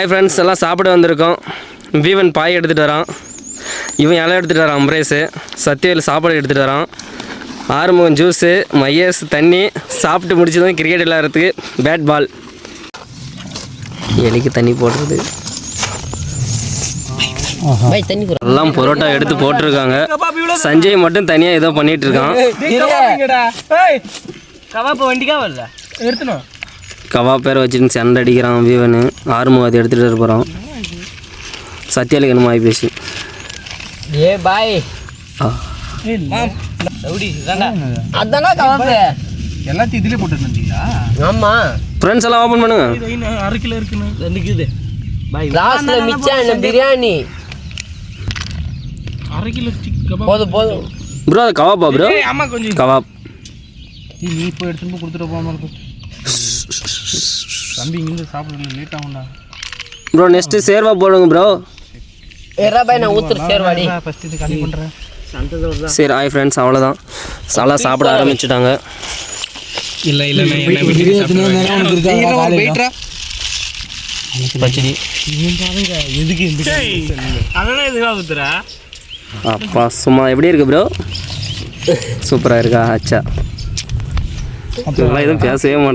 Hi friends எல்லாம் சாப்பிட வந்திருக்கோம். வீவன் பாய் எடுத்துகிட்டு வரான். இவன் இலை எடுத்துகிட்டு வரான் அம்ரேஸு சத்யவேல் சாப்பாடு எடுத்துகிட்டு வரான். ஆறுமுகம் ஜூஸு மையஸ் தண்ணி. சாப்பிட்டு முடிச்சதும் கிரிக்கெட் விளையாடுறதுக்கு பேட் பால் எலிக்கு தண்ணி போடுறது. எல்லாம் பரோட்டா எடுத்து போட்டிருக்காங்க. சஞ்சய் மட்டும் தனியாக ஏதோ பண்ணிட்டு இருக்கான். கவாப்ப வண்டிக்கா வரல எடுத்துனோம் கவா பேரை வச்சுட்டு சண்டை அடிக்கிறான் வீவனு ஆறுமுகம் அதை எடுத்துகிட்டு சத்யாலுக்கு என்னமோ ஆகி பேசி. ஏ பாய். எல்லாத்தையும் இதுலயே போட்டு ஆமா. ஃப்ரெண்ட்ஸ் எல்லாம் ஓப்பன் பண்ணுங்க. அரை கிலோ இருக்குன்னு. இருக்குது பாய். லாஸ்ட்ல மிச்சம் என்ன பிரியாணி? அரை கிலோ போதும் போதும். ப்ரோ அது கவாப்பா ப்ரோ ஆமா கொஞ்சம். நீ இப்போ எடுத்துட்டு கொடுத்துட்டு போகாம இருக்கும் தம்பி இங்க சாப்பிடல லேட் ஆகும்டா. ப்ரோ நெக்ஸ்ட்டு சேர்வா போடுங்க ப்ரோ ஏறா பாய் நான் ஊத்துற சேர்வாடி. ஃபர்ஸ்ட் இது காலி பண்றேன். சரி ஹாய் ஃப்ரெண்ட்ஸ் அவ்வளோதான் நல்லா சாப்பிட ஆரம்பிச்சிட்டாங்க. இல்ல இல்ல பச்சடி. அப்பா சும்மா எப்படி இருக்கு ப்ரோ சூப்பராக இருக்கா அச்சா. இதெல்லாம் எதுவும் பேசவே மாட்டேன்.